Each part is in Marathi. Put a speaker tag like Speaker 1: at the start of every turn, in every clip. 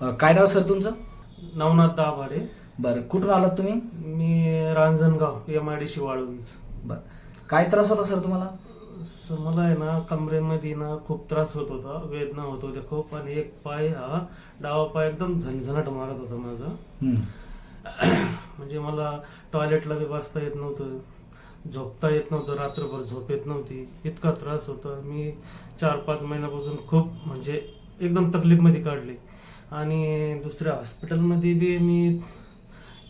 Speaker 1: अ, काय नाव सर तुमचं?
Speaker 2: नवनाथ दाभाडे.
Speaker 1: बरं कुठून आलात तुम्ही?
Speaker 2: मी Ranjangaon M I D C Waluj
Speaker 1: बरं. काय त्रास होता सर तुम्हाला?
Speaker 2: स- मला आहे ना कमरेमध्ये ना खूप त्रास होत होता वेदना होत होत्या खूप आणि एक पाय हा डावा पाय एकदम झणझणाट मारत होता माझा.
Speaker 1: हम्म.
Speaker 2: म्हणजे मला टॉयलेटला बी बसता येत नव्हतं झोपता येत नव्हतं रात्रभर झोप येत नव्हती. इतका त्रास होता. मी चार पाच महिन्यापासून खूप म्हणजे एकदम तकलीफमध्ये काढली. आणि दुसऱ्या हॉस्पिटलमध्ये बी मी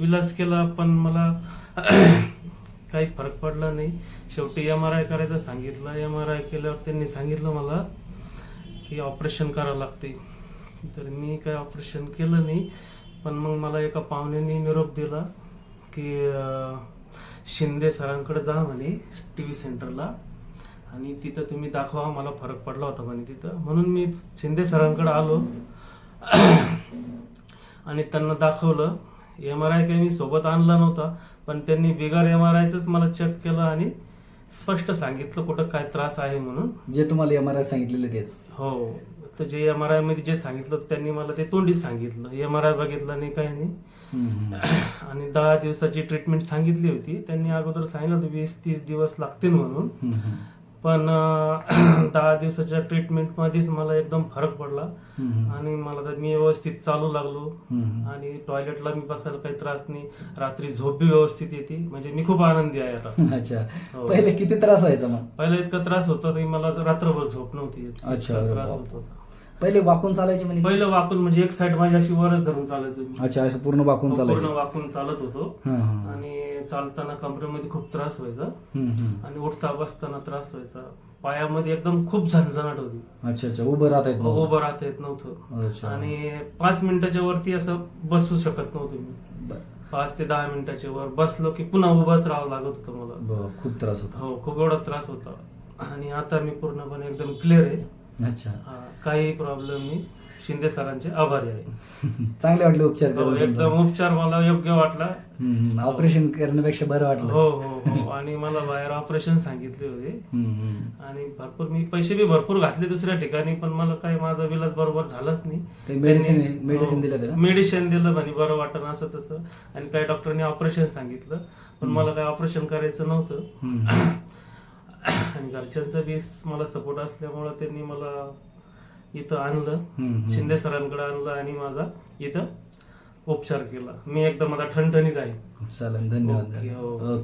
Speaker 2: विलास केला पण मला काही फरक पडला नाही. शेवटी एम आर आय करायचं सांगितलं. एम आर आय केल्यावर त्यांनी सांगितलं मला की ऑपरेशन करावं लागते. तर मी काय ऑपरेशन केलं नाही पण मग मला एका पाहुण्याने निरोप दिला की शिंदे सरांकडे जा म्हणे टी व्ही सेंटरला. आणि तिथं तुम्ही दाखवा मला फरक पडला होता म्हणे तिथं. म्हणून मी शिंदे सरांकडे आलो. आणि त्यांना दाखवलं. एम आर आय काही मी सोबत आणला नव्हता पण त्यांनी बिगर एम आर आयच मला चेक केलं आणि स्पष्ट सांगितलं कुठं काय त्रास आहे म्हणून.
Speaker 1: जे तुम्हाला एम आर आय सांगितलेले तेच.
Speaker 2: हो तर जे एम आर आयमध्ये जे सांगितलं त्यांनी मला ते तोंडीत सांगितलं. एम आर आय बघितलं नाही काही नाही. आणि दहा दिवसाची ट्रीटमेंट सांगितली होती. त्यांनी अगोदर सांगितलं होतं वीस तीस दिवस लागतील म्हणून. पण दहा दिवसाच्या ट्रीटमेंट मध्येच मला एकदम फरक पडला. आणि मला तर मी व्यवस्थित चालू लागलो. आणि टॉयलेटला मी बसायला काही त्रास नाही रात्री झोप बी व्यवस्थित येते म्हणजे मी खूप आनंदी आहे आता
Speaker 1: अच्छा
Speaker 2: हो.
Speaker 1: पहिले किती त्रास व्हायचा मग
Speaker 2: पहिला इतका त्रास होता की मला रात्रभर झोप नव्हती.
Speaker 1: अच्छा,
Speaker 2: त्रास. होत होता
Speaker 1: पहिले वाकून चालायचे म्हणजे
Speaker 2: पहिलं वाकून म्हणजे एक साइड माझी अशी वरच धरून चालायचो मी.
Speaker 1: अच्छा असं पूर्ण वाकून
Speaker 2: पूर्ण
Speaker 1: चालायचं.
Speaker 2: वाकून चालत होतो.
Speaker 1: हा, हा.
Speaker 2: आणि चालताना कमरेमध्ये खूप त्रास व्हायचा.
Speaker 1: हम्म, हम्म.
Speaker 2: आणि उठता बसताना त्रास व्हायचा. पायामध्ये एकदम खूप झणझणाट होती.
Speaker 1: अच्छा अच्छा. उभं राहता येत नव्हतं.
Speaker 2: उभं राहता येत नव्हतं.
Speaker 1: अच्छा.
Speaker 2: आणि पाच मिनिटाच्या वरती असं बसू शकत नव्हतो मी.
Speaker 1: बरं.
Speaker 2: पाच ते दहा मिनिटाच्या वर बसलो की पुन्हा उभाच राहावं लागत होतं मला.
Speaker 1: बरं, खूप त्रास होता.
Speaker 2: हो खूप एवढा त्रास होता. आणि आता मी पूर्णपणे एकदम क्लिअर आहे.
Speaker 1: अच्छा.
Speaker 2: हा, काही प्रॉब्लेम नाही. शिंदे सरांचे आभारी आहे.
Speaker 1: चांगले वाटले उपचार
Speaker 2: हो,
Speaker 1: करून समजा.
Speaker 2: एकदम उपचार मला योग्य वाटला.
Speaker 1: हम्म, ऑपरेशन करण्यापेक्षा बरं वाटलं.
Speaker 2: हो हो हो. आणि मला बाहेर ऑपरेशन सांगितले होते.
Speaker 1: हम्म, हम्म.
Speaker 2: आणि भरपूर मी पैसे बी भरपूर घातले दुसऱ्या ठिकाणी पण मला काही माझा विलास बरोबर झालाच नाही.
Speaker 1: medicine- medicine
Speaker 2: हो,
Speaker 1: दिलं?
Speaker 2: मेडिसिन दिलं म्हणे बरं वाटण असं तसं. आणि काही डॉक्टरने ऑपरेशन सांगितलं. पण मला काही ऑपरेशन करायचं नव्हतं. आणि घरच्यांचा बी मला सपोर्ट असल्यामुळं त्यांनी मला इथं आणलं. शिंदे सरांकडे आणलं आणि माझा इथं उपचार केला. मी एकदम आता ठणठणीत आहे.
Speaker 1: चालेल धन्यवाद.
Speaker 2: ओके, हो.